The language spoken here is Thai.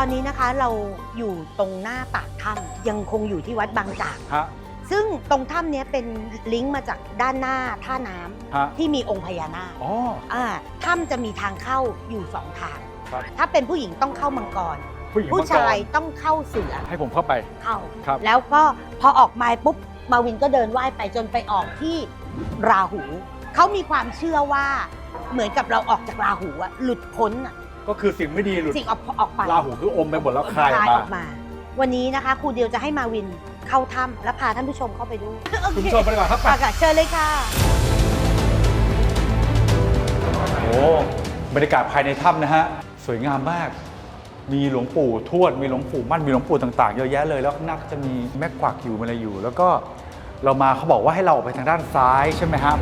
ตอนนี้นะคะเราอยู่ตรงหน้าปากถ้ำยังคงอยู่ที่วัดบางจาก ฮะ ซึ่งตรงถ้ำเนี้ยเป็นลิงก์มาจากด้านหน้าท่าน้ำฮะ ที่มีองค์พญานาคอ๋อ อ่าถ้ำจะมีทางเข้าอยู่สองทาง ครับ ถ้าเป็นผู้หญิงต้องเข้ามังกร ผู้หญิงผู้มังกชายรต้องเข้าเสือให้ผมเข้าไป เข้า ครับ แล้วก็พอออกมาปุ๊บมาวินก็เดินไหว้ไปจนไปออกที่ราหู เขามีความเชื่อว่าเหมือนกับเราออกจากราหูอะหลุดพ้นอะ ก็คือสิ่งไม่ดีหลุดสิ่งออกออกไปราหูคืออมไปหมดแล้วคลายออกอมาอกมา วันนี้นะคะครูเดียวจะให้มาวินเข้าถ้ำและพาท่านผู้ชมเข้าไปดูโอคุณเคผู้ชมไปดีกว่าครับไปค่ะค่ะเชิญเลยค่ะโอ้บรรยากาศภายในถ้ำนะฮะสวยงามมาก มีหลวงปู่ทวดมีหลวงปู่มั่นมีหลวงปู่ต่างๆเยอะแยะเลยแล้วข้างหน้าก็จะมีแม่กวักอยู่มีอะไรอยู่ แล้วก็เรามาเขาบอกว่าให้เราออกไปทางด้านซ้ายใช่ไหมครับ